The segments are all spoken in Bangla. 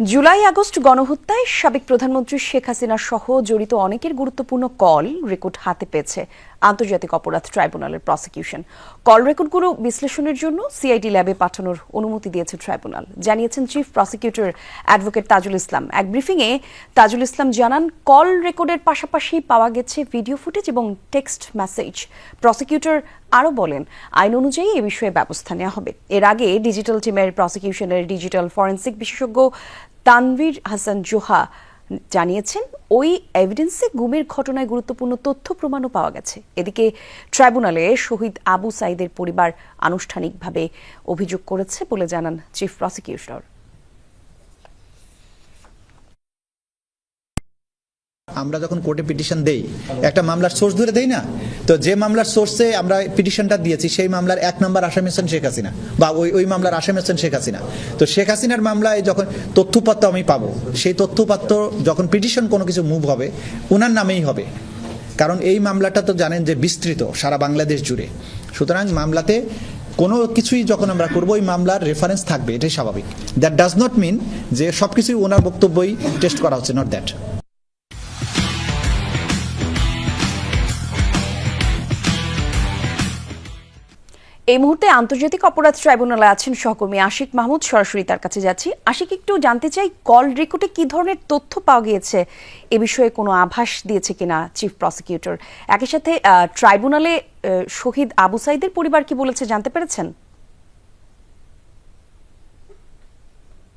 জুলাই আগস্ট গণহত্যায় সাবেক প্রধানমন্ত্রী শেখ হাসিনা সহ জড়িত অনেকের গুরুত্বপূর্ণ কল রেকর্ড হাতে পেয়েছে। আন্তর্জাতিক অপরাধ ট্রাইব্যুনালের প্রসিকিউশন কল রেকর্ডগুলো বিশ্লেষণের জন্য সিআইডি ল্যাবে পাঠানোর অনুমতি দিয়েছে ট্রাইব্যুনাল। জানিয়েছেন chief prosecutor advocate Tajul Islam. এক ব্রিফিংয়ে তাজুল ইসলাম জানান, কল রেকর্ডের পাশাপাশি পাওয়া গেছে ভিডিও ফুটেজ এবং টেক্সট মেসেজ প্রসিকিউটর আরও বলেন, আইন অনুযায়ী এ বিষয়ে ব্যবস্থা নেওয়া হবে। এর আগে ডিজিটাল টিমের প্রসিকিউশনের ডিজিটাল ফরেন্সিক বিশেষজ্ঞ তানভীর হাসান জোহা জানিয়েছেন, ওই এভিডেন্সে গুমের ঘটনায় গুরুত্বপূর্ণ তথ্য প্রমাণও পাওয়া গেছে। এদিকে ট্রাইব্যুনালে শহীদ আবু সাইদের পরিবার আনুষ্ঠানিকভাবে অভিযোগ করেছে বলে জানান চিফ প্রসিকিউটর আমরা যখন কোর্টে পিটিশন দেই, একটা মামলার সোর্স ধরে দেই না? তো যে মামলার সোর্সে আমরা পিটিশনটা দিয়েছি, সেই মামলার এক নম্বর আসামি হচ্ছেন শেখ হাসিনা, বা ওই ওই মামলার আসামি হচ্ছেন শেখ হাসিনা। তো শেখ হাসিনার মামলায় যখন তথ্যপত্র আমি পাবো, সেই তথ্যপত্র যখন পিটিশন কোনো কিছু মুভ হবে ওনার নামেই হবে। কারণ এই মামলাটা তো জানেন যে বিস্তৃত, সারা বাংলাদেশ জুড়ে। সুতরাং মামলাতে কোনো কিছুই যখন আমরা করব, ওই মামলার রেফারেন্স থাকবে, এটাই স্বাভাবিক। দ্যাট ডাজ নট মিন যে সব কিছুই ওনার বক্তব্যই টেস্ট করা হচ্ছে নট দ্যাট এই মুহূর্তে আন্তর্জাতিক অপরাধ ট্রাইব্যুনালে আছেন সহকর্মী আশিক মাহমুদ। সরাসরি তার কাছে যাচ্ছি। আশিক, একটু জানতে চাই, কল রেকর্ডে কি ধরনের তথ্য পাওয়া গিয়েছে? এ বিষয়ে কোনো আভাস দিয়েছে কিনা চিফ প্রসিকিউটর? একই সাথে ট্রাইব্যুনালে শহীদ আবু সাইদের পরিবার কি বলেছে জানতে পেরেছেন?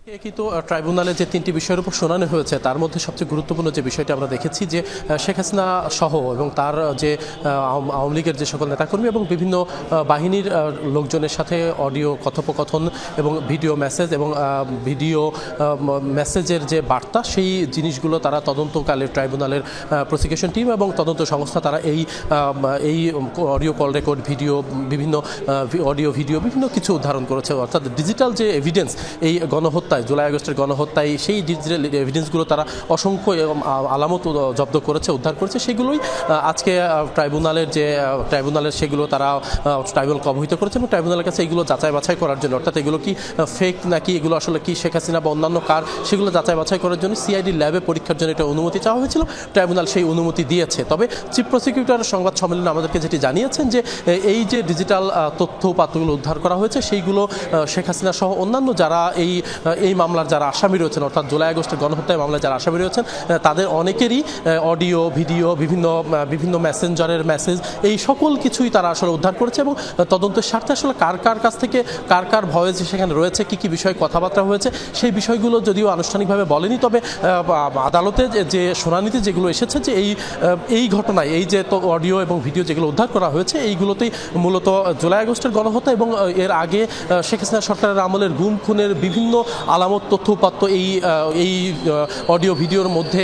কিন্তু ট্রাইব্যুনালে যে তিনটি বিষয়ের উপর শুনানি হয়েছে, তার মধ্যে সবচেয়ে গুরুত্বপূর্ণ যে বিষয়টি আমরা দেখেছি যে শেখ হাসিনা সহ এবং তার যে আওয়াম- লীগের যে সকল নেতাকর্মী এবং বিভিন্ন বাহিনীর লোকজনের সাথে অডিও কথোপকথন এবং ভিডিও মেসেজ এবং ভিডিও মেসেজের যে বার্তা, সেই জিনিসগুলো তারা তদন্তকালে ট্রাইব্যুনালের প্রসিকিউশন টিম এবং তদন্ত সংস্থা তারা এই এই অডিও কল রেকর্ড, ভিডিও, বিভিন্ন অডিও, ভিডিও, বিভিন্ন কিছু উদ্ধারণ করেছে। অর্থাৎ ডিজিটাল যে এভিডেন্স এই গণহত্যায় জুলাই আগস্টের গণহত্যায় সেই ডিজিটাল এভিডেন্সগুলো তারা অসংখ্য আলামত জব্দ করেছে, উদ্ধার করেছে, সেগুলোই আজকে ট্রাইব্যুনালের যে ট্রাইব্যুনালের সেগুলো তারা ট্রাইব্যুনাল অবহিত করেছে এবং ট্রাইব্যুনালের কাছে এগুলো যাচাই বাছাই করার জন্য, অর্থাৎ এগুলো কি ফেক নাকি এগুলো আসলে কি শেখ হাসিনা বা অন্যান্য কার, সেগুলো যাচাই বাছাই করার জন্য সিআইডি ল্যাবে পরীক্ষার জন্য এটা অনুমতি চাওয়া হয়েছিল, ট্রাইব্যুনাল সেই অনুমতি দিয়েছে। তবে চিফ প্রসিকিউটর সংবাদ সম্মেলনে আমাদেরকে যেটি জানিয়েছেন যে এই যে ডিজিটাল তথ্য উপাত্তগুলো উদ্ধার করা হয়েছে, সেইগুলো শেখ হাসিনা সহ অন্যান্য যারা এই এই মামলার যারা আসামি রয়েছেন, অর্থাৎ জুলাই আগস্টের গণহত্যায় মামলায় যারা আসামি রয়েছেন তাদের অনেকেরই অডিও, ভিডিও, বিভিন্ন বিভিন্ন মেসেঞ্জারের মেসেজ, এই সকল কিছুই তারা আসলে উদ্ধার করেছে এবং তদন্তের স্বার্থে আসলে কার কার কাছ থেকে, কার কার ভয়েস সেখানে রয়েছে, কি কি বিষয়ে কথাবার্তা হয়েছে, সেই বিষয়গুলো যদিও আনুষ্ঠানিকভাবে বলেনি, তবে আদালতে যে- শুনানিতে যেগুলো এসেছে যে এই এই ঘটনায়, এই যে অডিও এবং ভিডিও যেগুলো উদ্ধার করা হয়েছে, এইগুলোতেই মূলত জুলাই আগস্টের গণহত্যা এবং এর আগে শেখ হাসিনা সরকারের আমলের গুম, খুনের বিভিন্ন আলামত তথ্য উপাত্ত এই এই অডিও ভিডিওর মধ্যে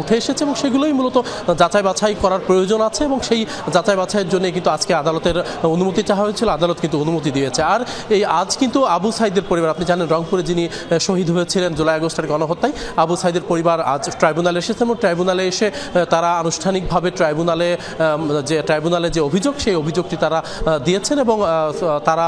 উঠে এসেছে এবং সেগুলোই মূলত যাচাই বাছাই করার প্রয়োজন আছে এবং সেই যাচাই বাছাইয়ের জন্য কিন্তু আজকে আদালতের অনুমতি চাওয়া হয়েছিল। আদালত কিন্তু অনুমতি দিয়েছে। আর এই আজ কিন্তু আবু সাইদের পরিবার, আপনি জানেন রংপুরে যিনি শহীদ হয়েছিলেন জুলাই আগস্টের গণহত্যায়, আবু সাইদের পরিবার আজ ট্রাইব্যুনালে এসেছে এবং ট্রাইব্যুনালে এসে তারা আনুষ্ঠানিকভাবে ট্রাইব্যুনালে যে ট্রাইব্যুনালে যে অভিযোগ, সেই অভিযোগটি তারা দিয়েছেন এবং তারা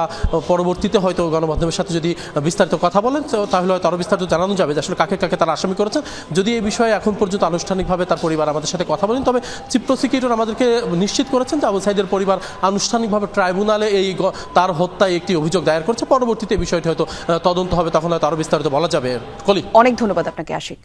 পরবর্তীতে হয়তো গণমাধ্যমের সাথে যদি বিস্তারিত কথা বলেন তো তাহলে হয়তো আরও বিস্তারিত জানানো যাবে যে আসলে কাকে কাকে তারা আসামি করেছেন যদি এই বিষয়ে এখন পর্যন্ত আনুষ্ঠানিকভাবে তার পরিবার আমাদের সাথে কথা বলেন, তবে চিফ প্রসিকিউটর আমাদেরকে নিশ্চিত করেছেন যে আবু সাইদের পরিবার আনুষ্ঠানিকভাবে ট্রাইব্যুনালে এই তার হত্যায় একটি অভিযোগ দায়ের করছে। পরবর্তীতে বিষয়টি হয়তো তদন্ত হবে, তখন হয়তো আরও বিস্তারিত বলা যাবে। কলি অনেক ধন্যবাদ আপনাকে, আশিক।